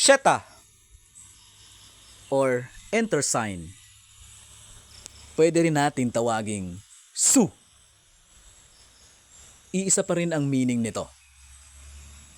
Sheta or enter sign. Pwede rin natin tawaging su. Iisa pa rin ang meaning nito.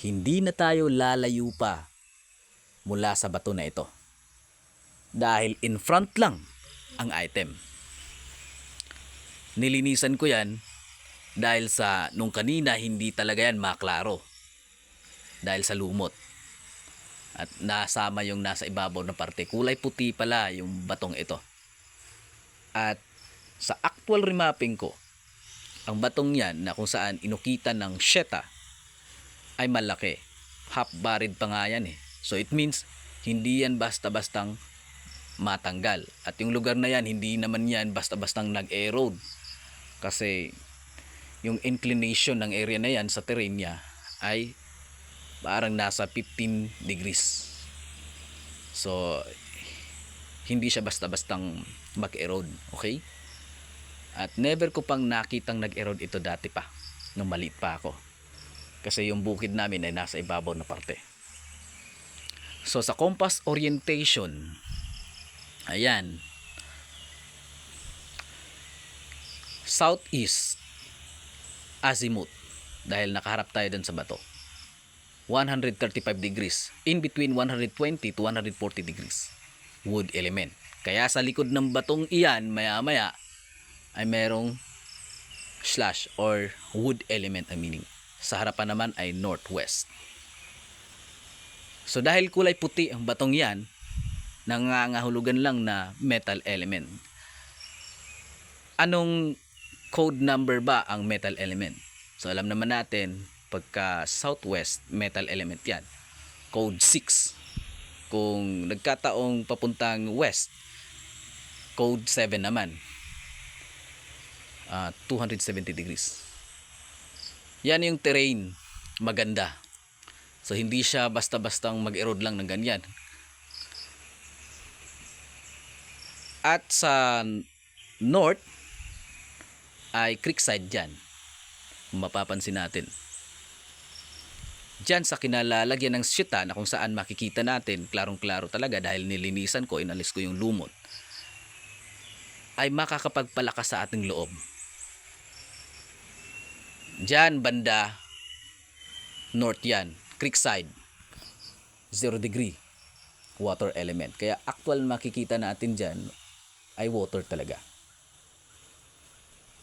Hindi na tayo lalayo pa mula sa bato na ito. Dahil in front lang ang item. Nilinisan ko yan dahil sa nung kanina hindi talaga yan maklaro. Dahil sa lumot. At nasama yung nasa ibabaw na parte. Kulay puti pala yung batong ito. At sa actual remapping ko, ang batong yan na kung saan inukita ng Sheta ay malaki. Half buried pa nga yan eh. So it means hindi yan basta-bastang matanggal. At yung lugar na yan, hindi naman yan basta-bastang nag-erode. Kasi yung inclination ng area na yan sa terrain niya ay parang nasa 15 degrees. So, hindi siya basta-bastang mag-erode. Okay? At never ko pang nakitang nag-erode ito dati pa. Nung maliit pa ako. Kasi yung bukid namin ay nasa ibabaw na parte. So sa compass orientation, ayan, southeast azimuth dahil nakaharap tayo dun sa bato. 135 degrees. In between 120 to 140 degrees. Wood element. Kaya sa likod ng batong iyan, maya-maya, ay merong slash or wood element ang meaning. Sa harapan naman ay northwest. So dahil kulay puti ang batong yan, nangangahulugan lang na metal element. Anong code number ba ang metal element? So alam naman natin, pagka southwest, metal element yan. Code 6. Kung nagkataong papuntang west, code 7 naman. Ah, 270 degrees. Yan yung terrain. Maganda. So hindi siya basta-bastang mag-erode lang ng ganyan. At sa north ay creekside dyan. Mapapansin natin. Diyan sa kinalalagyan ng syita na kung saan makikita natin, klarong-klaro talaga dahil nilinisan ko, inalis ko yung lumot, ay makakapagpalakas sa ating loob. Diyan banda, north yan, creekside, 0 degree, water element. Kaya actual makikita natin dyan ay water talaga.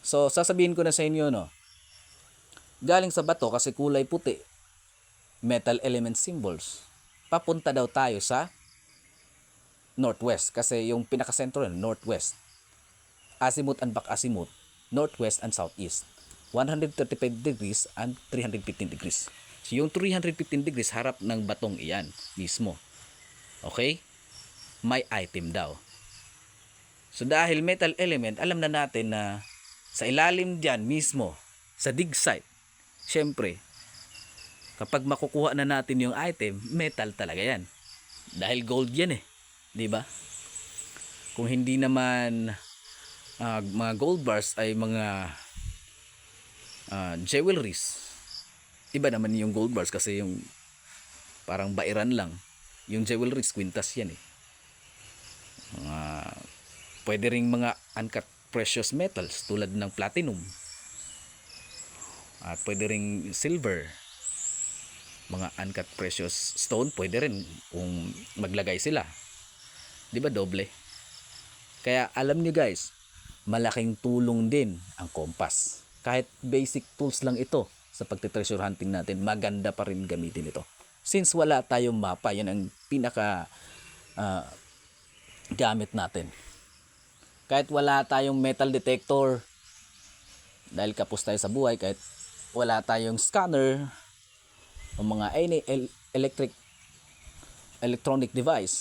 So, sasabihin ko na sa inyo, no, galing sa bato kasi kulay puti, metal element symbols, papunta daw tayo sa northwest kasi yung pinakasentro nun, northwest. Azimuth and back azimuth, northwest and southeast. 135 degrees and 315 degrees. So yung 315 degrees harap ng batong iyan mismo. Okay? May item daw. So dahil metal element, alam na natin na sa ilalim diyan mismo, sa dig site, syempre, kapag makukuha na natin yung item, metal talaga yan. Dahil gold yan eh. Di ba? Kung hindi naman ah, mga gold bars ay mga ah, jewelries. Iba naman yung gold bars kasi yung parang bairan lang. Yung jewelries, quintas yan eh. Mga, pwede ring mga uncut precious metals tulad ng platinum. At pwede ring silver. Mga uncut precious stone, pwede rin kung maglagay sila. Di ba doble? Kaya alam niyo guys, malaking tulong din ang compass. Kahit basic tools lang ito sa pagte-treasure hunting natin, maganda pa rin gamitin ito. Since wala tayong mapa, yan ang pinaka ah, gamit natin. Kahit wala tayong metal detector, dahil kapos tayo sa buhay, kahit wala tayong scanner, o mga any el- electric electronic device,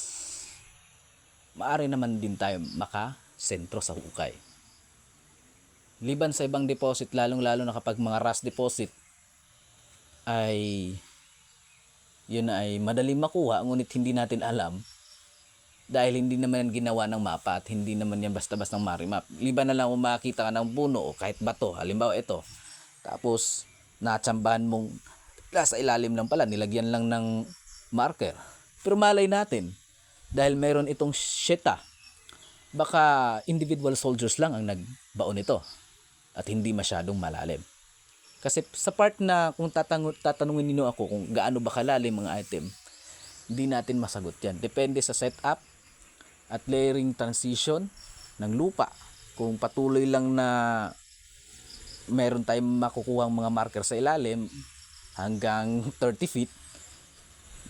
maaari naman din tayo makasentro sa hukay. Liban sa ibang deposit, lalong-lalo na kapag mga rust deposit, ay yun ay madaling makuha, ngunit hindi natin alam dahil hindi naman yan ginawa ng mapa at hindi naman yan basta-basta marimap. Liban na lang kung makakita ka ng puno o kahit bato, halimbawa ito, tapos natsambahan mong nasa ilalim lang pala, nilagyan lang ng marker. Pero malay natin, dahil meron itong sheta, baka individual soldiers lang ang nagbaon nito at hindi masyadong malalim. Kasi sa part na kung tatang- tatanungin niyo ako kung gaano ba kalalim mga item, hindi natin masagot yan. Depende sa setup at layering transition ng lupa. Kung patuloy lang na meron tayong makukuha mga marker sa ilalim hanggang 30 feet,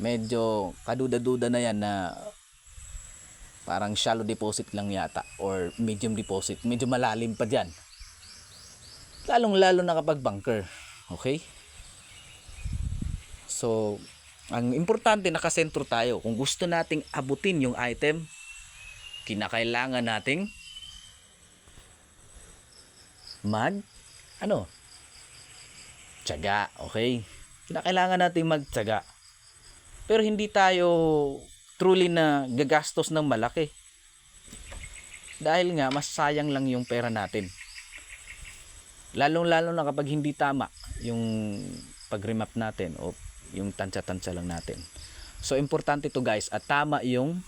medyo kaduda-duda na yan na parang shallow deposit lang yata or medium deposit. Medyo malalim pa dyan. Lalong-lalo na kapag bunker. Okay? So, ang importante nakasentro tayo. Kung gusto nating abutin yung item, kinakailangan nating mag ano? Tiyaga, okay? Kinakailangan nating magtiyaga. Pero hindi tayo truly na gagastos ng malaki. Dahil nga, mas sayang lang yung pera natin. Lalong-lalo na kapag hindi tama yung pag-remap natin o yung tansya-tansya lang natin. So, importante to guys at tama yung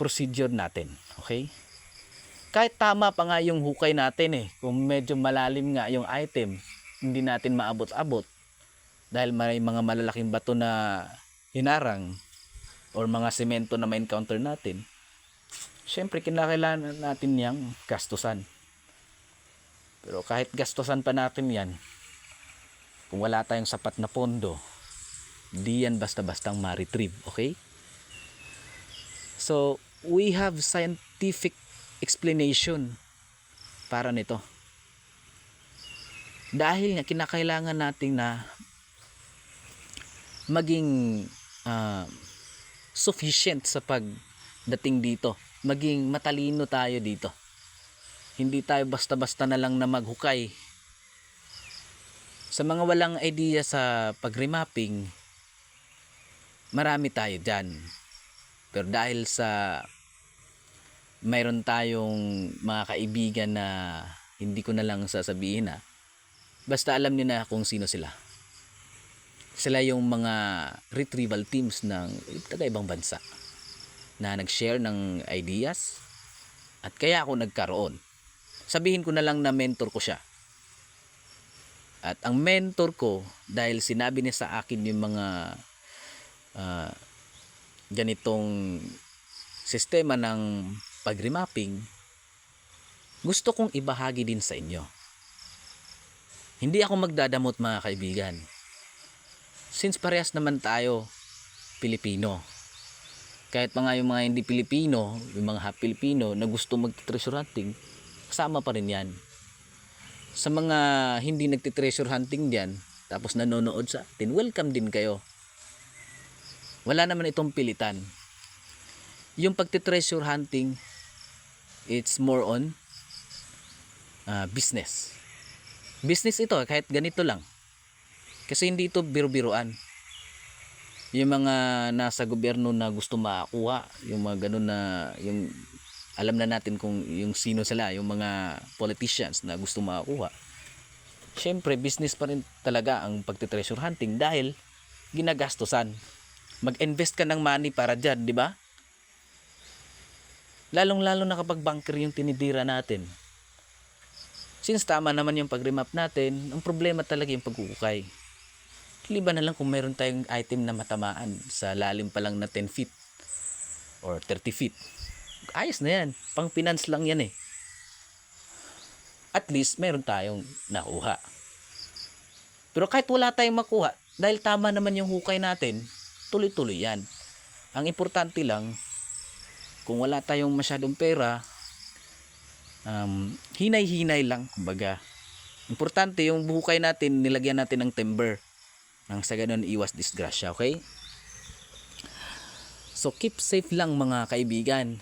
procedure natin. Okay? Kahit tama pa nga yung hukay natin eh. Kung medyo malalim nga yung item, hindi natin maabot-abot. Dahil may mga malalaking bato na hinarang or mga semento na ma-encounter natin. Siyempre, kinakailangan natin niyang gastusan. Pero kahit gastusan pa natin yan, kung wala tayong sapat na pondo, di yan basta-bastang ma-retrieve, okay? So, we have scientific explanation para nito. Dahil nga kinakailangan natin na maging ah, sufficient sa pagdating dito. Maging matalino tayo dito. Hindi tayo basta-basta na lang na maghukay. Sa mga walang idea sa pag-remapping, marami tayo dyan. Pero dahil sa mayroon tayong mga kaibigan na hindi ko na lang sasabihin na basta alam niyo na kung sino sila. Sila yung mga retrieval teams ng taga-ibang bansa na nag-share ng ideas at kaya ako nagkaroon. Sabihin ko na lang na mentor ko siya. At ang mentor ko, dahil sinabi niya sa akin yung mga ah, ganitong sistema ng pag-remapping, gusto kong ibahagi din sa inyo. Hindi ako magdadamot mga kaibigan. Since parehas naman tayo Pilipino. Kahit pa nga yung mga hindi Pilipino, yung mga half Pilipino na gusto mag-treasure hunting, kasama pa rin yan. Sa mga hindi nagti-treasure hunting diyan, tapos nanonood sa atin, welcome din kayo. Wala naman itong pilitan. Yung pagti-treasure hunting, it's more on ah, business. Business ito, kahit ganito lang. Kasi hindi ito biro-biroan. Yung mga nasa gobyerno na gusto makakuha, yung mga ganun na, yung alam na natin kung yung sino sila, yung mga politicians na gusto makakuha. Siyempre, business pa rin talaga ang pagti-treasure hunting dahil ginagastosan. Mag-invest ka ng money para dyan, di ba? Lalong-lalo na kapag bunker yung tinidira natin. Since tama naman yung pag-remap natin, ang problema talaga yung pagkukukay. Liban na lang kung meron tayong item na matamaan sa lalim pa lang na 10 feet or 30 feet. Ayos na yan. Pang finance lang yan eh. At least meron tayong nakuha. Pero kahit wala tayong makuha, dahil tama naman yung hukay natin, tuloy-tuloy yan. Ang importante lang, kung wala tayong masyadong pera, um, hinay-hinay lang, kumbaga. Importante yung hukay natin, nilagyan natin ng timber. Nang sa ganun iwas disgrasya, okay? So keep safe lang mga kaibigan.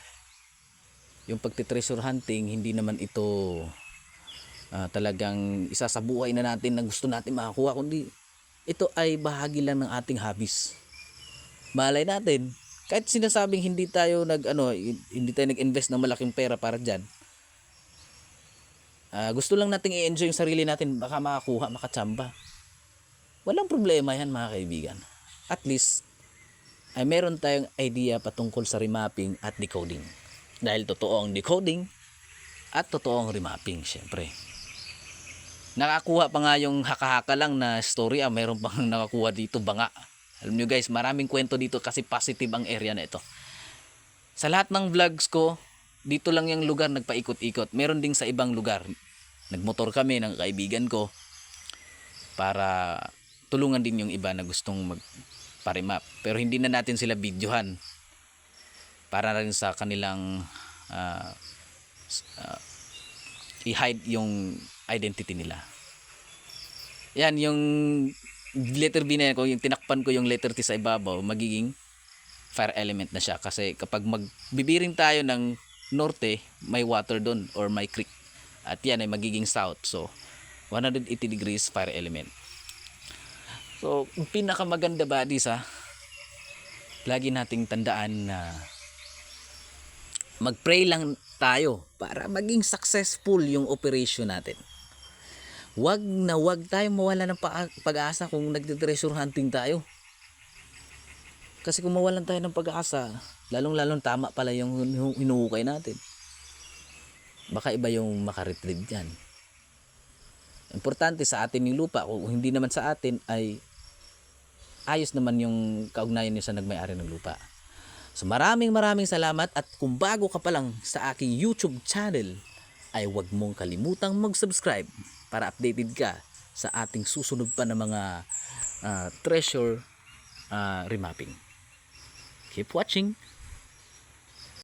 Yung pagti-treasure hunting, hindi naman ito ah, talagang isa sa buhay na natin na gusto natin makakuha, kundi ito ay bahagi lang ng ating hobbies. Malay natin, kahit sinasabing hindi tayo nag ano, hindi tayo nag-invest ng malaking pera para diyan. Ah, gusto lang nating i-enjoy yung sarili natin, baka makakuha, makachamba. Walang problema yan mga kaibigan. At least, ay meron tayong idea patungkol sa remapping at decoding. Dahil totoo ang decoding at totoo ang remapping, syempre. Nakakuha pa nga yung haka-haka lang na story, ah, meron pang nakakuha dito banga. Alam nyo guys, maraming kwento dito kasi positive ang area na ito. Sa lahat ng vlogs ko, dito lang yung lugar nagpaikot-ikot. Meron ding sa ibang lugar. Nagmotor kami ng kaibigan ko para tulungan din yung iba na gustong magparimap. Pero hindi na natin sila videohan para rin sa kanilang s- ah, i-hide yung identity nila. Yan, yung letter B na yan, kung yung tinakpan ko yung letter T sa ibabaw, magiging fire element na siya. Kasi kapag magbibiring tayo ng norte, may water doon or may creek. At yan ay magiging south. So, 180 degrees fire element. So, pinakamaganda ba di sa lagi nating tandaan na mag-pray lang tayo para maging successful yung operation natin. Wag na wag tayo mawala ng pa- pag-asa kung nagte-treasure hunting tayo. Kasi kung mawalan tayo ng pag-asa, lalong-lalong tama pala yung hinu- hinuhukay natin. Baka iba yung makaretrieve dyan. Importante sa atin yung lupa. Kung hindi naman sa atin ay ayos naman yung kaugnayan niyo sa nagmay-ari ng lupa. So maraming maraming salamat at kung bago ka pa lang sa aking YouTube channel ay huwag mong kalimutang mag-subscribe para updated ka sa ating susunod pa na mga ah, treasure ah, remapping. Keep watching!